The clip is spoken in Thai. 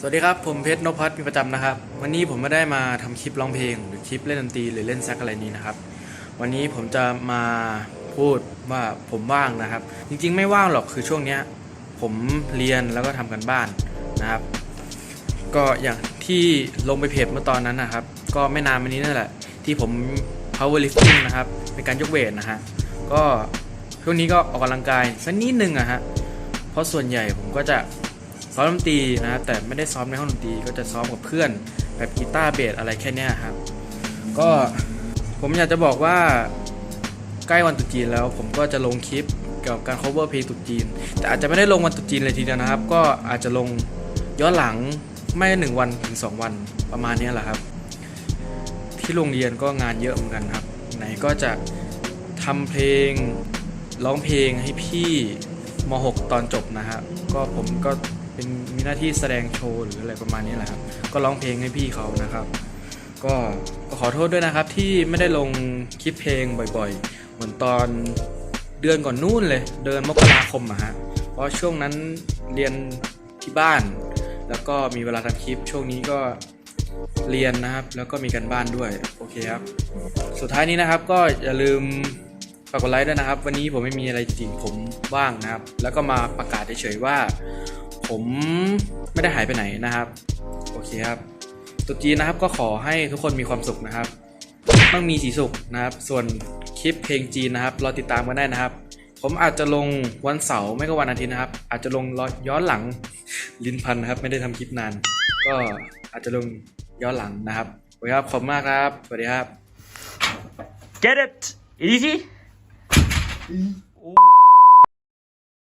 สวัสดีครับ ผมเพชรนพพัฒน์มีประจำนะครับ วันนี้ผมไม่ได้มาทำคลิปร้องเพลง หรือคลิปเล่นดนตรีหรือเล่นแซกอะไรนี้นะครับ วันนี้ผมจะมาพูดว่าผมว่างนะครับ จริงๆ ไม่ว่างหรอกคือช่วงเนี้ยผมเรียนแล้วก็ทำกันบ้านนะครับ ก็อย่างที่ลงไปเพจเมื่อตอนนั้นนะครับ ก็ไม่นานมานี้นั่นแหละ ที่ผม powerlifting นะครับเป็นการยกเวทนะฮะก็ช่วงนี้ก็ออกกำลังกายสักนิดนึงอะฮะเพราะส่วนใหญ่ผมก็จะ ซ้อมดนตรีนะครับแต่ไม่ได้ซ้อมในห้องดนตรีก็จะซ้อมกับเพื่อนแบบกีตาร์เบสอะไรแค่นี้ครับ ก็ผมอยากจะบอกว่าใกล้วันตรุษจีนแล้วผมก็จะลงคลิปเกี่ยวกับการ cover เพลงตรุษจีน แต่อาจจะไม่ได้ลงวันตรุษจีนเลยทีเดียวนะครับ ก็อาจจะลงย้อนหลังไม่หนึ่งวันถึงสองวันประมาณนี้แหละครับ ที่โรงเรียนก็งานเยอะเหมือนกันครับ ไหนก็จะทำเพลงร้องเพลงให้พี่ม .6 ตอนจบนะครับก็ผมก็ เป็นมีหน้าที่แสดงโชว์หรืออะไรประมาณนี้แหละครับ ก็ร้องเพลงให้พี่เขานะครับก็ก็ขอโทษด้วยนะครับที่ไม่ได้ลงคลิปเพลงบ่อยๆ เหมือนตอนเดือนก่อนนู่นเลย เดือนมกราคมอะฮะ เพราะช่วงนั้นเรียนที่บ้าน แล้วก็มีเวลาทำคลิป ช่วงนี้ก็เรียนนะครับ แล้วก็มีกันบ้านด้วย โอเคครับ สุดท้ายนี้นะครับก็อย่าลืม ฝากกดไลค์ด้วยนะครับ วันนี้ผมไม่มีอะไรจริงผมว่างนะครับ แล้วก็มาประกาศเฉยๆว่า ผมไม่ได้หายไปไหนนะครับ โอเคครับตรุษจีนนะครับก็ขอให้ทุกคนมีความสุขนะครับ ต้องมีสีสุขนะครับ ส่วนคลิปเพลงจีนนะครับรอติดตามกันได้นะครับ ผมอาจจะลงวันเสาร์ไม่ก็วันอาทิตย์นะครับ อาจจะลงย้อนหลังลิ้นพันนะครับ ไม่ได้ทำคลิปนาน ก็อาจจะลงย้อนหลังนะครับโอเคครับขอบคุณมากครับสวัสดีครับ Get it? Easy? E